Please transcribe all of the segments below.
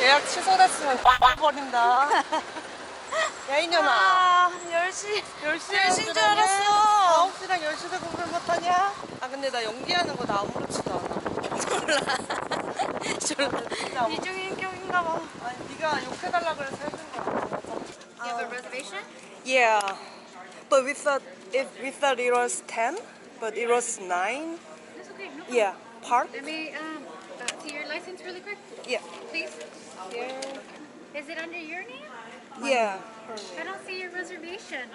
예약 취소됐으면 버린다. 야 이년아. 아, 10시. 10시에 10시인 줄 알았어. 9시랑 10시도 공부를 못하냐? 아 근데 나 연기하는 거 나 아무렇지도 않아. 졸라. 진짜 아무- 이중인격인가 봐. 아니 네가 욕해달라 그래서 해준 거야. You have a reservation? Yeah, but we thought it we thought it was 10, but it was 9. That's okay. No. Yeah, park. Let me um, uh, license really quick, Yeah, please. yeah, Is it under your name? yeah. I don't see your reservation.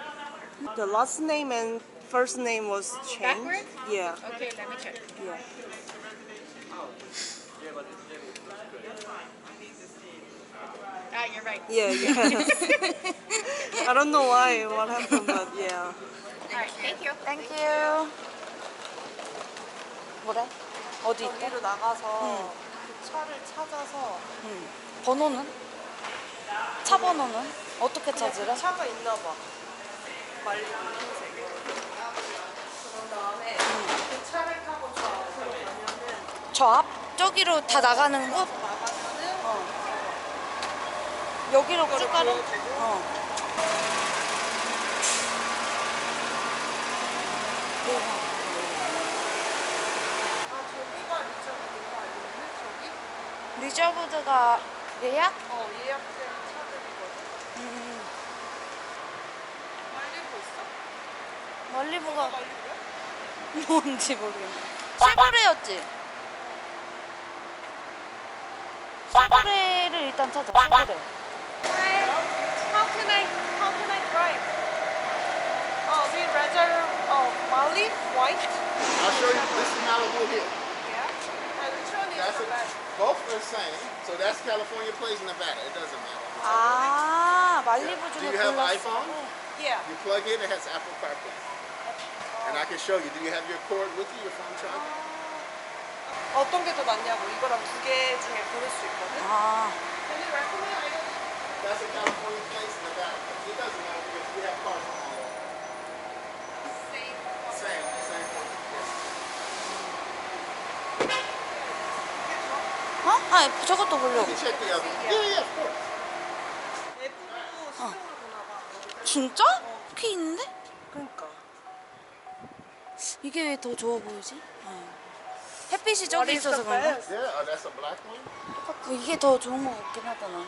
The last name and first name was changed. Backwards? Yeah, Okay, let me check. yeah. Ah, you're right. Yeah, yes. I don't know why, what happened, but yeah. All right, thank you. Thank you. 뭐래? 어디 있대? 거기로 나가서 그 차를 찾아서 번호는? 차 번호는? 어떻게 찾으래? 차가 있나 봐. 말리 흰색. 그런 다음에 그 차를 타고 저 앞으로 가면은 저 앞? 저기로 다 나가는 곳? 나가면은 여기로 그거를 쭉 가는? 보여주고 어. 아 저기가 리처브인가 아니면 저기? 리저브드가 예약? 어 예약된 차들이거든. 말리고 있어? 멀리브가 말리고요? 뭔지 모르겠네. 시보레였지? 시보레를 일단 찾아. 시보레. How can I how can I drive? Oh, we rather oh Mali white. I'll show you. This is Malibu here. same. So that's California plays Nevada. It doesn't matter. 아, 말리부 Do 중에 you have 골랐어. iPhone? Yeah. You plug in, it has Apple CarPlay. And I can show you. Do you have your cord with you, your phone charger? 어떤 게 더 낫냐고 이거랑 두 개 중에 고를 수 있거든. 아, Can you recommend? I don't That's a California plays Nevada. It doesn't matter because we have cars 어? 아, 저것도 보려고. 봐. 진짜? 키 있는데? 그러니까. 이게 왜 더 좋아 보이지? 어. 햇빛이 저기 있어서 그런가? oh, a. 어, 이게 더 좋은 것 같긴 하다 나.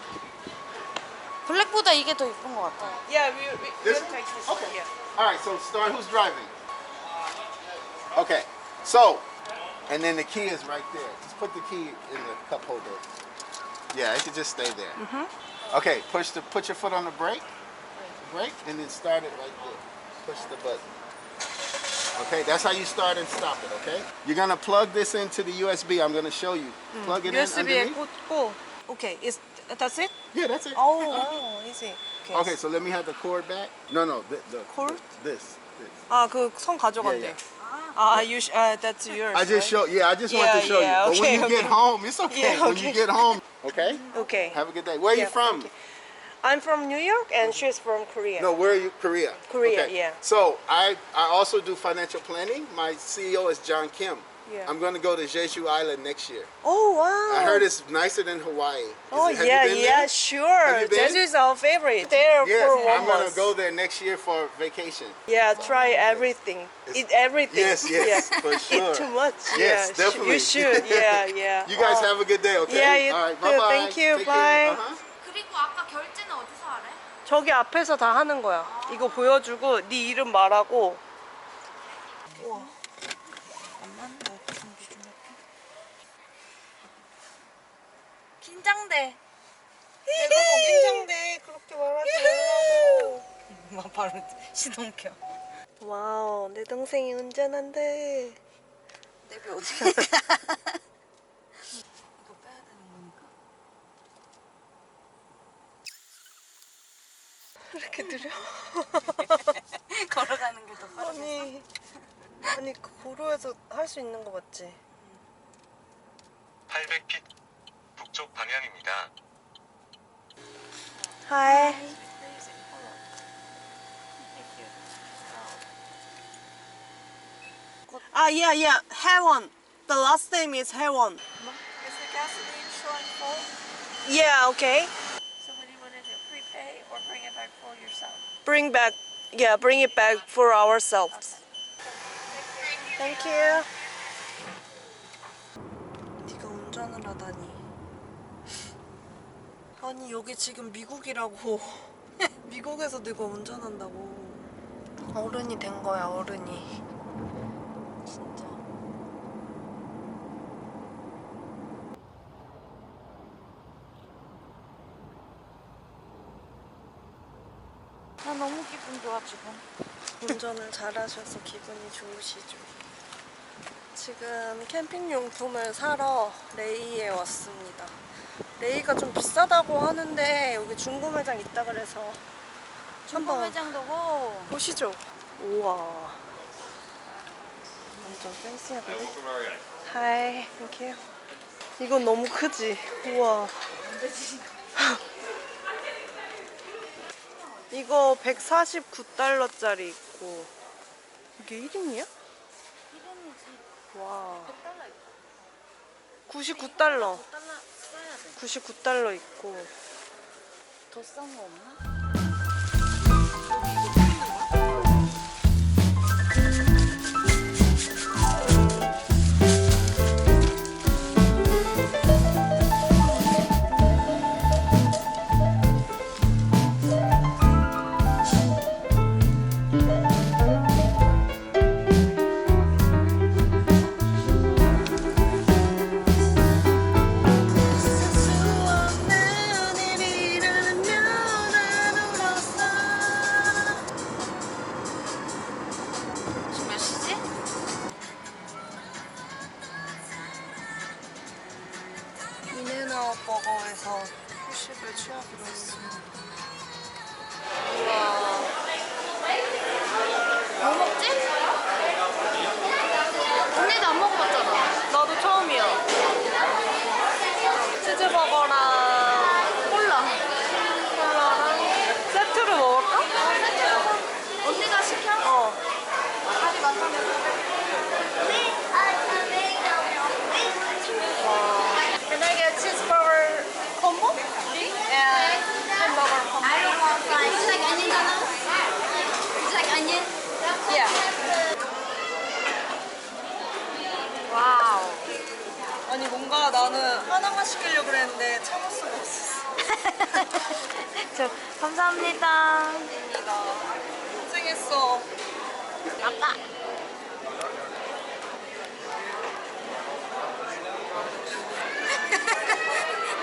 블랙보다 이게 더 이쁜 것 같아. Yeah, we we we'll one? take this. Okay. Yeah. All right, so start. Who's driving? Okay, so, and then the key is right there. Just put the key in the cup holder. Yeah, it can just stay there. Okay, push the put your foot on the brake, brake, and then start it right there. Push the button. Okay, that's how you start and stop it. Okay, you're gonna plug this into the USB. I'm gonna show you. Plug it in USB에 underneath. 꽂고. Okay, is that's it? Yeah, that's it. Oh, oh, easy. Okay. Okay, so let me have the cord back. No, no, the, the Cord? This. this. 아, 그 성 가져간대. Yeah, 아, you sh- uh, that's yours. I just right? show. Yeah, I just want Yeah, to show yeah, you. But when okay, you get home, it's okay. Yeah, When you get home, okay. Okay. Have a good day. Where are you from? I'm from New York and she's from Korea. No, where are you? Korea. Korea, Okay. yeah. So I I also do financial planning. My CEO is John Kim. Yeah. I'm going to go to Jeju Island next year. Oh, wow. I heard it's nicer than Hawaii. Is Oh, it- have yeah, you been yeah, there? sure. Have you been? Jeju is our favorite. There Yes, for one I'm going month. to go there next year for vacation. Yeah, try everything. It's- Eat everything. Yes, yes, yeah. for sure. Eat too much. Yes, yeah, sh- definitely. You should. Yeah, yeah. You guys Oh. have a good day, okay? Yeah, you All right, too. bye-bye. Thank you. Take Bye. care. Uh-huh. 그리고 아까 결제는 어디서 하래? 저기 앞에서 다 하는 거야. 이거 보여주고 네 이름 말하고. 우와. 긴장돼. 내가 뭐 긴장돼. 그렇게 말하지 말라고. 막 바로 시동켜. 와우, 내 동생이 운전한대. 내비 어디 가? 이거 빼야 되는 거니까. 이렇게 느려? 걸어가는 게 더 빠르겠어. 아니, 아니 그 고로에서 할 수 있는 거 맞지? 800핏 북쪽 방향입니다. 하이. 아, yeah, yeah, Haewon. The last name is Haewon. Is the gasoline showing full? Yeah, okay. So what do you want to do? Prepay or bring it back full yourself? Bring back, yeah, bring it back for ourselves. Thank you. 네가 아니 여기 지금 미국이라고. 미국에서 네가 운전한다고. 어른이 된 거야 어른이. 진짜. 나 너무 기분 좋아 지금. 운전을 잘하셔서 기분이 좋으시죠. 지금 캠핑 용품을 사러 레이에 왔습니다. 레이가 좀 비싸다고 하는데 여기 중고매장 있다 그래서 한번 중고매장도고? 보시죠. 우와. 완전 팬시하거든 하이 땡큐 이건 너무 크지? 우와. 이거 149달러짜리 있고. 이게 1인이야? 1인이지. 와. 100달러 있고 99달러. 99달러 있고. 더 싼 거 없나? 그랬는데 참을 수가 없었어. 저 감사합니다. 나 고생했어. 아빠.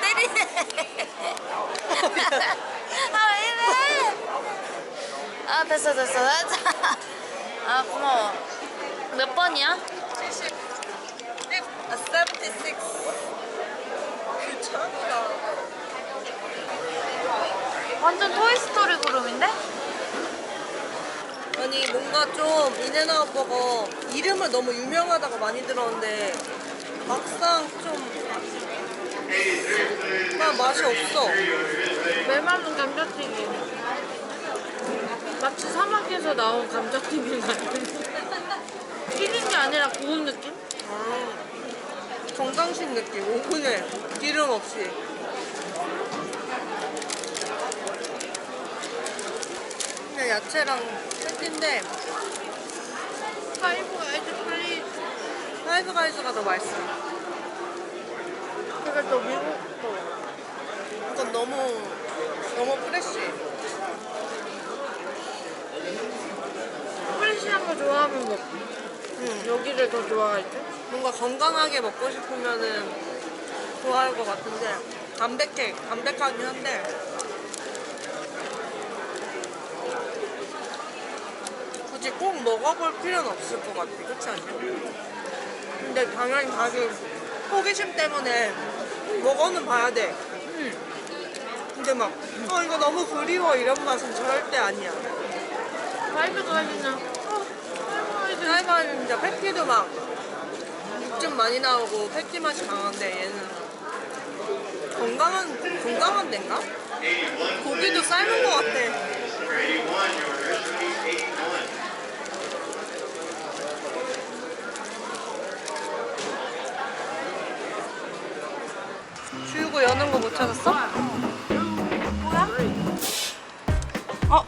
때리네. 아, 왜 이래? 아, 됐어, 됐어. 됐어. 아, 고마워. 몇 번이야? 70. 아, 76. 귀찮다. 완전 토이스토리 그룹인데? 아니 뭔가 좀 인앤아웃 버거 이름을 너무 유명하다고 많이 들었는데 막상 좀 그냥 맛이 없어. 메마른 감자튀김. 마치 사막에서 나온 감자튀김 같은. 튀긴 게 아니라 구운 느낌? 건강식 느낌. 오븐에 기름 없이. 그냥 야채랑 패티인데 파이브가 아주 빨리. 파이브 가이즈가 더 맛있어. 그게 또 미국 거. 이건 너무 너무 프레쉬. 프레시한 거 좋아하면 먹고. 응. 여기를 더 좋아할 때? 뭔가 건강하게 먹고 싶으면은 좋아할 것 같은데 담백해 담백하긴 한데. 굳이 꼭 먹어볼 필요는 없을 것 같아. 그렇지 않냐? 근데 당연히 다시 호기심 때문에 먹어는 봐야 돼. 근데 막 어, 이거 너무 그리워. 이런 맛은 절대 아니야. 파이브가 아니나. 어, 파이브가 드라이버는 진짜 패티도 막 많이 나오고 패티 맛이 강한데 얘는 건강한 건강한 데인가? 고기도 삶은 것 같아. 주유구 여는 거 못 찾았어? 뭐야? 어?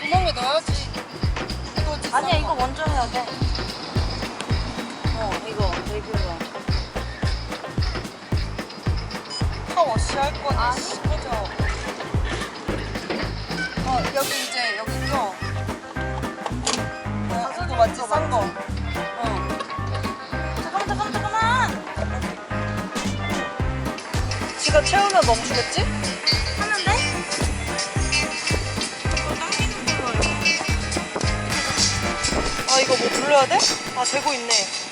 구멍에 넣어야지. 이거지. 아니야 이거 먼저 해야 돼. 어 이거 이거. 파워시 할 거니. 아니. 그죠? 어, 여기 이제, 여기 껴. 어, 이거 맞지? 싼 거. 어. 잠깐만 잠깐만 잠깐만. 지가 채우면 멈추겠지? 하는데? 아, 이거 뭐 불러야 돼? 아, 되고 있네.